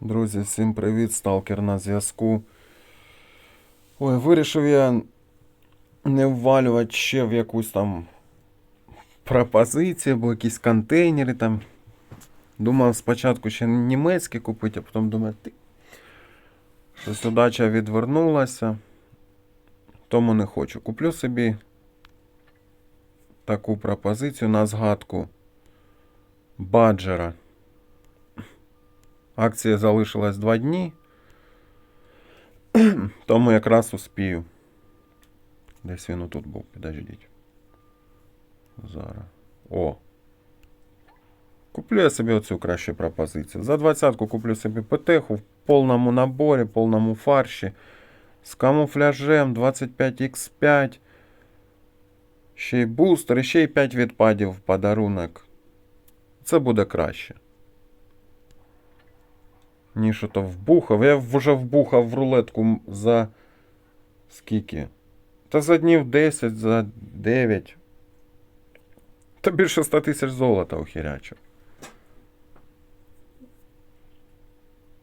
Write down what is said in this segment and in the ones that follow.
Друзі, всім привіт, сталкер на зв'язку. Ой, вирішив я не ввалювати ще в якусь там пропозицію або якісь контейнери там. Думав спочатку ще німецькі купити, а потім думаю, ти. Щось удача відвернулася. Тому не хочу. Куплю собі таку пропозицію на згадку баджера. Акція залишилась два дні. Тому якраз успію. Десь він тут був, підождіть. Зараз. О. Куплю я собі оцю кращу пропозицію. За двадцятку куплю собі ПТХу в повному наборі, повному фарші. З камуфляжем 25X5. Ще й бустер, і ще й 5 відпадів в подарунок. Це буде краще ніж ото вбухав. Я вже вбухав в рулетку за скільки? Та за днів 10, за 9. Та більше 100 тисяч золота ухірячив.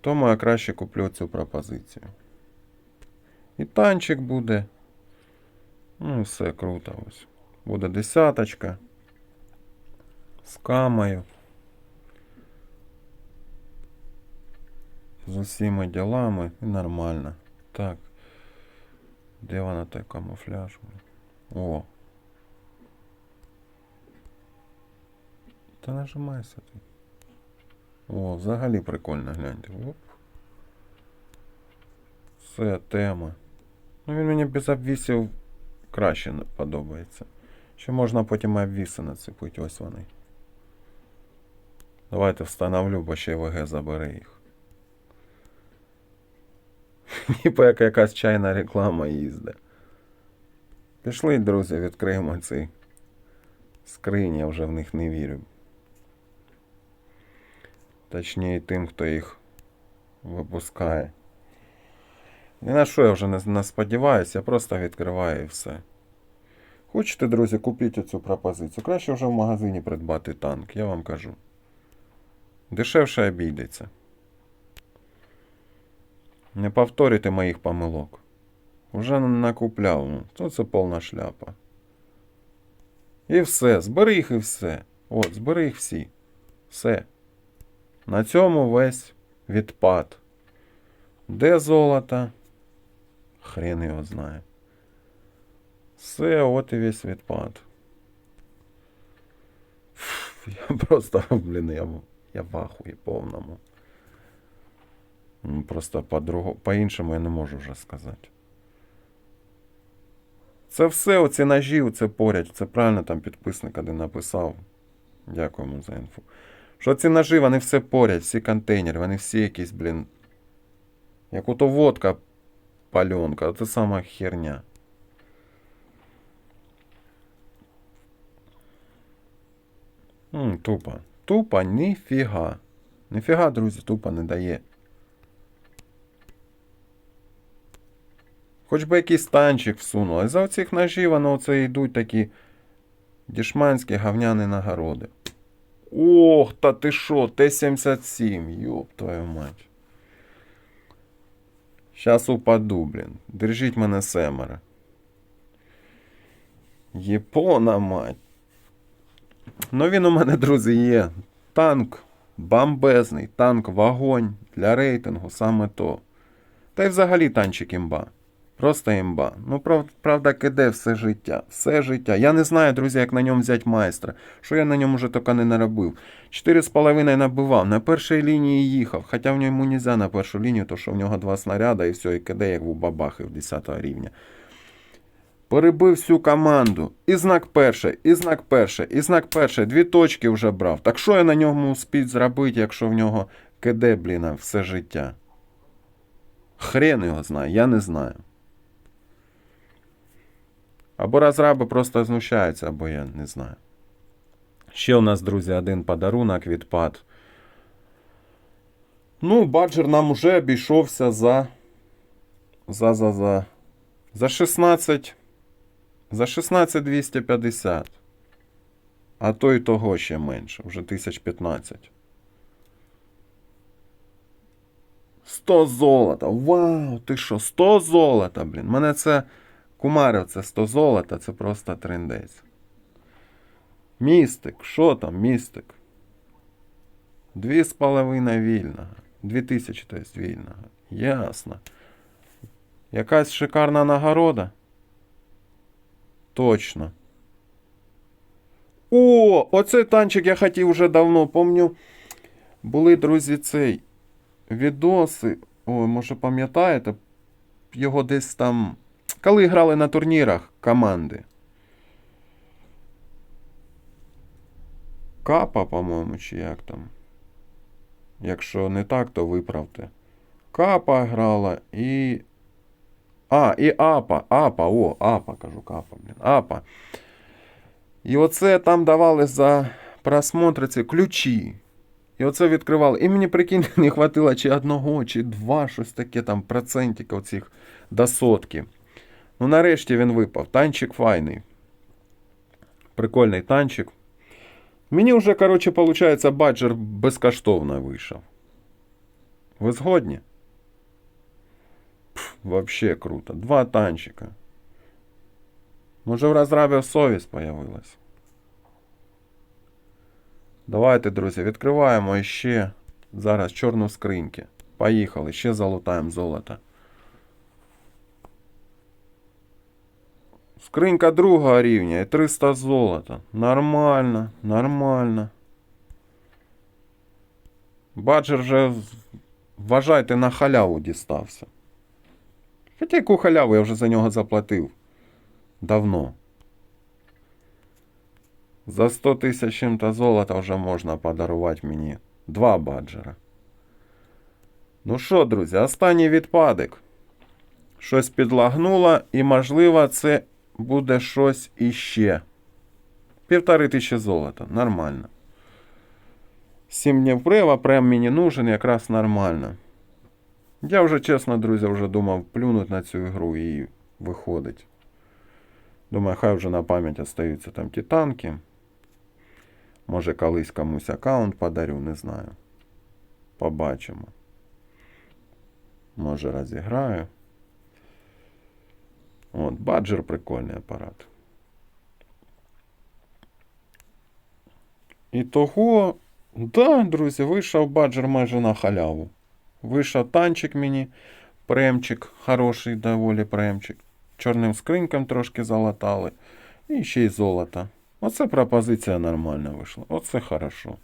Тому я краще куплю цю пропозицію. І танчик буде. Ну, все круто ось. Буде десяточка. З камою. З усіма ділами і нормально. Так. Де вона той камуфляж? О. Та нажимайся ти. О, взагалі прикольно гляньте. Оп. Все, тема. Ну він мені без обвісів краще подобається. Ще можна потім обвіси нацепити, ось вони. Давайте встановлю, бо ще ВГ забере їх. Ніби як якась чайна реклама їздить. Пішли, друзі, відкриємо ці скрині, я вже в них не вірю. Точніше тим, хто їх випускає. Ні на що я вже не, не сподіваюся, я просто відкриваю і все. Хочете, друзі, купіть оцю пропозицію. Краще вже в магазині придбати танк, я вам кажу. Дешевше обійдеться. Не повторюйте моїх помилок. Уже накупляв, ну, то це повна шляпа. І все, збери їх і все. От, збери їх всі. Все. На цьому весь відпад. Де золото? Хрен його знає. Все, от і весь відпад. Я просто, блін, я, я в повному. Просто по-іншому я не можу вже сказати. Це все, оці ножі, оце поряд. Це правильно там підписник один написав. Дякуємо за інфу. Що ці ножі, вони все поряд, всі контейнери, вони всі якісь, блін. Як ото водка пальонка, це сама херня. М, тупо. Тупо ніфіга. Ніфіга, друзі, тупо не дає. Хоч би якийсь танчик всунули. За оцих ножів воно оце йдуть такі дішманські говняні нагороди. Ох, та ти що, Т-77, йоп твою мать. Щас упаду, блін. Держіть мене семеро. Єпона мать. Ну він у мене, друзі, є. Танк бомбезний, танк вогонь для рейтингу, саме то. Та й взагалі танчик імба. Просто імба. Ну, прав, правда, киде все життя. Все життя. Я не знаю, друзі, як на ньому взяти майстра. Що я на ньому вже тільки не наробив. Чотири з половиною набивав. На першій лінії їхав. Хоча в ньому не можна на першу лінію, то що в нього два снаряда і все, і киде, як в бабахи 10 рівня. Перебив всю команду. І знак перший, і знак перший, і знак перший. Дві точки вже брав. Так що я на ньому успіть зробити, якщо в нього киде, блін, все життя? Хрен його знає, я не знаю. Або розраби просто знущаються, або я не знаю. Ще у нас, друзі, один подарунок відпад. Ну, баджер нам уже обійшовся за. За, за, за. За 16. За 16 250. А то й того ще менше, вже 1015. 100 золота. Вау, ти що, 100 золота, блін. Мене це кумарив, це 100 золота, це просто трендець. Містик, що там, містик? Дві з половиною вільного. Дві тисячі, то есть вільного. Ясно. Якась шикарна нагорода? Точно. О, оцей танчик я хотів вже давно. Помню, були, друзі, цей відоси. Ой, може пам'ятаєте? Його десь там. Коли грали на турнірах команди. Капа, по-моєму, чи як там. Якщо не так, то виправте. Капа грала і. А, і Апа. Апа, о, Апа, кажу, Капа, блін. Апа. І оце там давали за просмотри ці ключі. І оце відкривали. І мені, прикинь, не хватило чи одного, чи два, щось таке там процентика оцих до сотки. Ну, нарешті він випав. Танчик файний. Прикольний танчик. Мені вже, коротше, виходить, баджер безкоштовно вийшов. Ви згодні? Пф, вообще круто. Два танчика. Може в розрабі совість появилась. Давайте, друзі, відкриваємо ще зараз чорну скриньки. Поїхали, ще залутаємо золото. Скринька другого рівня і 300 золота. Нормально, нормально. Баджер вже, вважайте, на халяву дістався. Хоча яку халяву я вже за нього заплатив. Давно. За 100 тисяч чим-то золота вже можна подарувати мені два баджера. Ну що, друзі, останній відпадок. Щось підлагнуло, і, можливо, це буде щось іще. Півтори тисячі золота. Нормально. Сім днів прива, прем мені нужен якраз нормально. Я вже, чесно, друзі, вже думав плюнуть на цю ігру і виходить. Думаю, хай вже на пам'ять остаються там ті танки. Може, колись комусь аккаунт подарю, не знаю. Побачимо. Може, розіграю. От, баджер прикольний апарат. І того, да, друзі, вийшов баджер майже на халяву. Вийшов танчик мені, премчик, хороший доволі премчик. Чорним скринькам трошки залатали. І ще й золото. Оце пропозиція нормальна вийшла. Оце хорошо.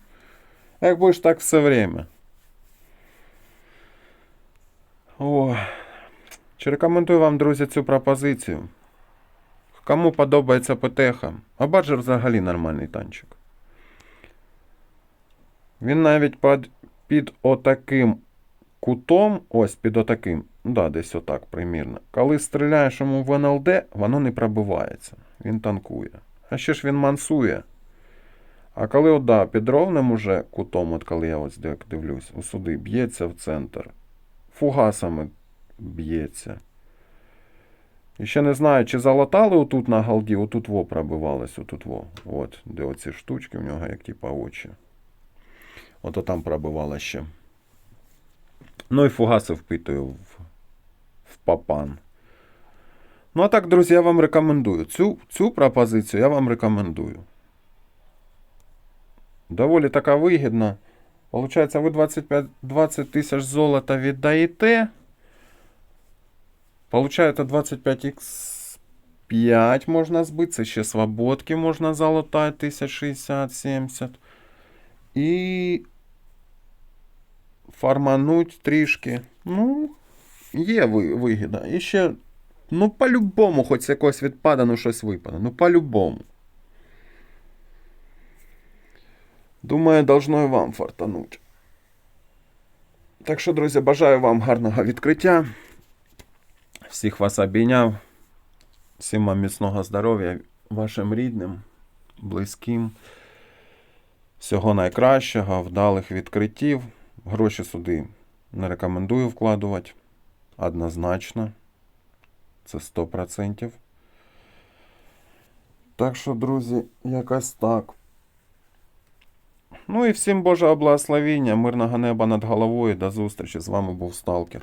Як будеш так все время. О. Чи рекомендую вам, друзі, цю пропозицію? Кому подобається ПТХ, а баджер взагалі нормальний танчик. Він навіть під, під отаким кутом, ось під отаким, да, десь отак примірно. Коли стріляєш йому в НЛД, воно не пробивається. Він танкує. А ще ж він мансує. А коли от, да, під ровним уже кутом, от коли я ось дивлюсь, у суди б'ється в центр, фугасами б'ється. І ще не знаю, чи залатали отут на галді, отут во пробивалось, отут во. От, де оці штучки в нього, як типа очі. Ото там пробивало ще. Ну і фугаси впитую в, в папан. Ну а так, друзі, я вам рекомендую. Цю, цю пропозицію я вам рекомендую. Доволі така вигідна. Получається, ви 25, 20 тисяч золота віддаєте. Получаєте 25x5 можна збити. Це ще свободки можна залутати 1060-70. І фармануть трішки. Ну, є ви- вигіда. І ще, ну, по-любому, хоч з якогось відпада, ну щось випаде. Ну, по-любому. Думаю, должно і вам фартануть. Так що, друзі, бажаю вам гарного відкриття. Всіх вас обійняв. Всім вам міцного здоров'я, вашим рідним, близьким. Всього найкращого, вдалих відкриттів. Гроші сюди не рекомендую вкладувати. Однозначно. Це 100%. Так що, друзі, якось так. Ну і всім Божого благословіння, мирного неба над головою. До зустрічі. З вами був Сталкер.